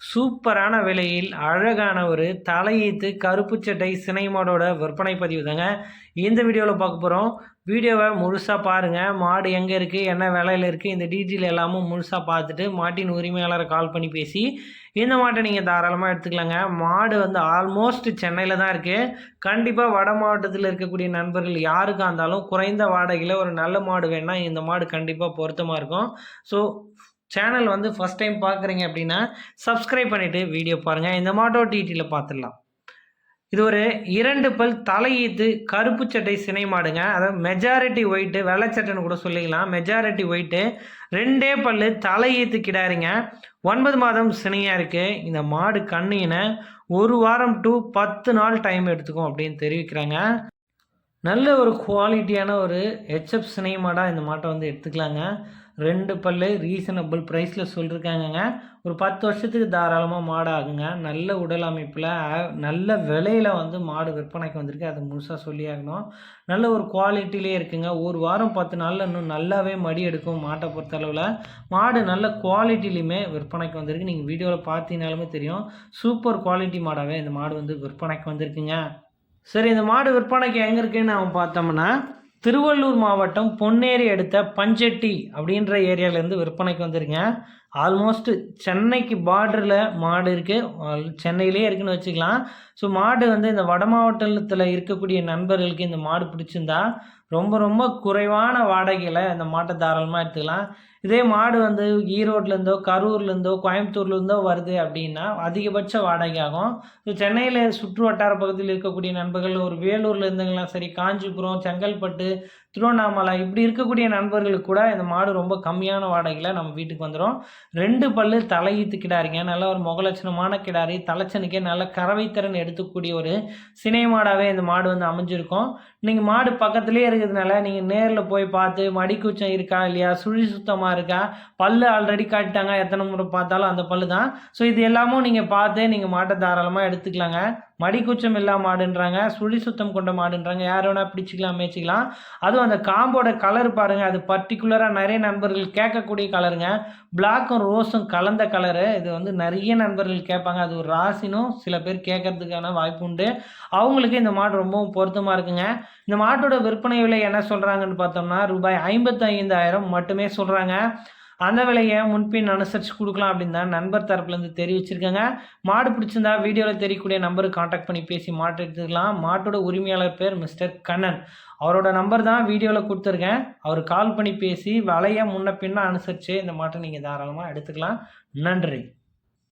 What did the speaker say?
சூப்பரான விலையில் அழகான ஒரு தலையீத்து கருப்பு சட்டை சினைமாடோட விற்பனை பதிவு தாங்க. இந்த வீடியோவில் பார்க்க போகிறோம் வீடியோவை முழுசாக பாருங்கள் மாடு எங்கே இருக்குது என்ன விலையில் இருக்குது இந்த டீட்டெயில் எல்லாமும் முழுசாக பார்த்துட்டு மாட்டின் உரிமையாளரை கால் பண்ணி பேசி இந்த மாட்டை நீங்கள் தாராளமாக எடுத்துக்கலாங்க. மாடு வந்து ஆல்மோஸ்ட் சென்னையில் தான் இருக்குது கண்டிப்பாக வட மாவட்டத்தில் இருக்கக்கூடிய நண்பர்கள் யாருக்காக இருந்தாலும் குறைந்த வாடகையில் ஒரு நல்ல மாடு வேணால் இந்த மாடு கண்டிப்பாக பொருத்தமாக இருக்கும். ஸோ சேனல் வந்து ஃபஸ்ட் டைம் பார்க்குறீங்க அப்படின்னா சப்ஸ்கிரைப் பண்ணிவிட்டு வீடியோ பாருங்கள் இந்த மாட்டோ டிடியில் பார்த்துடலாம் இது ஒரு இரண்டு பல் தலையீத்து கருப்பு சட்டை சினை மாடுங்க. அதாவது மெஜாரிட்டி ஒயிட்டு வெள்ளைச்சட்டைன்னு கூட சொல்லிக்கலாம். மெஜாரிட்டி ஒயிட்டு ரெண்டே பல்லு தலையீத்து கிடாருங்க. ஒன்பது மாதம் சினையாக இருக்குது இந்த மாடு கண்ணினை ஒரு வாரம் டு பத்து நாள் டைம் எடுத்துக்கும் அப்படின்னு தெரிவிக்கிறாங்க. நல்ல ஒரு குவாலிட்டியான ஒரு ஹெச்எப் சினை மாடாக இந்த மாட்டை வந்து எடுத்துக்கலாங்க. ரெண்டு பல்லு ரீசனபிள் ப்ரைஸில் சொல்லியிருக்காங்கங்க ஒரு பத்து வருஷத்துக்கு தாராளமாக மாடு ஆகுங்க. நல்ல உடல் அமைப்பில் நல்ல விலையில் வந்து மாடு விற்பனைக்கு வந்திருக்கு. அதை முழுசாக சொல்லி ஆகணும். நல்ல ஒரு குவாலிட்டிலே இருக்குங்க. ஒரு வாரம் பத்து நாளில் இன்னும் நல்லாவே மடி எடுக்கும் மாட்டை பொறுத்தளவில். மாடு நல்ல குவாலிட்டிலையுமே விற்பனைக்கு வந்திருக்கு. நீங்கள் வீடியோவில் பார்த்தீங்கனாலுமே தெரியும். சூப்பர் குவாலிட்டி மாடாகவே இந்த மாடு வந்து விற்பனைக்கு வந்திருக்குங்க. சரி இந்த மாடு விற்பனைக்கு எங்கே இருக்குன்னு அவன் பார்த்தோம்னா திருவள்ளூர் மாவட்டம் பொன்னேரி அடுத்த பஞ்சட்டி அப்படின்ற ஏரியாவிலேருந்து விற்பனைக்கு வந்துருங்க ஆல்மோஸ்ட் சென்னைக்கு பார்டரில் மாடு இருக்குது சென்னையிலே இருக்குன்னு வச்சுக்கலாம். ஸோ மாடு வந்து இந்த வட மாவட்டத்தில் இருக்கக்கூடிய நண்பர்களுக்கு இந்த மாடு பிடிச்சிருந்தா ரொம்ப ரொம்ப குறைவான வாடகையில் இந்த மாட்டை தாராளமாக எடுத்துக்கலாம். இதே மாடு வந்து ஈரோட்லேருந்தோ கரூர்லேருந்தோ கோயம்புத்தூர்லேருந்தோ வருது அப்படின்னா அதிகபட்ச வாடகை ஆகும். ஸோ சென்னையில் சுற்று வட்டார பகுதியில் இருக்கக்கூடிய நண்பர்கள் ஒரு வேலூரில் இருந்தவங்களாம் சரி காஞ்சிபுரம் செங்கல்பட்டு திருவண்ணாமலை இப்படி இருக்கக்கூடிய நண்பர்களுக்கு கூட இந்த மாடு ரொம்ப கம்மியான வாடகையில் நம்ம வீட்டுக்கு வந்துடும் ரெண்டு பல்லு தலையீத்து கிடாரிங்க. நல்ல ஒரு முகலட்சணமான கிடாரி. தலைச்சனுக்கே நல்ல கறவைத்திறன் எடுத்துக்கூடிய ஒரு சினை மாடாகவே இந்த மாடு வந்து அமைஞ்சிருக்கும். நீங்கள் மாடு பக்கத்துலேயே இருக்கிறதுனால நீங்கள் நேரில் போய் பார்த்து மடிக்கூச்சம் இருக்கா இல்லையா? சுழி சுத்தமாக இருக்கா? பல்லு ஆல்ரெடி காட்டிட்டாங்க. எத்தனை முறை பார்த்தாலும் அந்த பல்லு தான் ஸோ இது எல்லாமும் நீங்கள் பார்த்து நீங்கள் மாட்டை தாராளமாக எடுத்துக்கலாங்க. மடிக்குச்சம் இல்லா மாடுன்றாங்க சுழி சுத்தம் கொண்ட மாடுன்றாங்க. யார் வேணால் பிடிச்சிக்கலாம் மேய்ச்சிக்கலாம். அதுவும் அந்த காம்போட கலர் பாருங்கள் அது பர்டிகுலராக நிறைய நண்பர்கள் கேட்கக்கூடிய கலருங்க பிளாக்கும் ரோஸும் கலந்த கலரு இது வந்து நிறைய நண்பர்கள் கேட்பாங்க. அது ஒரு ராசினும் சில பேர் கேட்கறதுக்கான வாய்ப்பு உண்டு. அவங்களுக்கு இந்த மாடு ரொம்பவும் பொருத்தமாக இருக்குங்க. இந்த மாட்டோட விற்பனை விலை என்ன சொல்கிறாங்கன்னு பார்த்தோம்னா ரூபாய் ஐம்பத்தைந்தாயிரம் மட்டுமே சொல்கிறாங்க அந்த விலையை முன்பின் அனுசரித்து கொடுக்கலாம் அப்படின்னு தான் நண்பர் தரப்புலேருந்து தெரிவிச்சிருக்காங்க. மாடு பிடிச்சிருந்தா வீடியோவில் தெரியக்கூடிய நம்பருக்கு காண்டாக்ட் பண்ணி பேசி மாட்டு எடுத்துக்கலாம். மாட்டோட உரிமையாளர் பேர் மிஸ்டர் கண்ணன். அவரோட நம்பர் தான் வீடியோவில் கொடுத்துருக்கேன். அவர் கால் பண்ணி பேசி விலையை முன்ன பின்ன அனுசரித்து இந்த மாட்டை நீங்கள் தாராளமாக எடுத்துக்கலாம். நன்றி.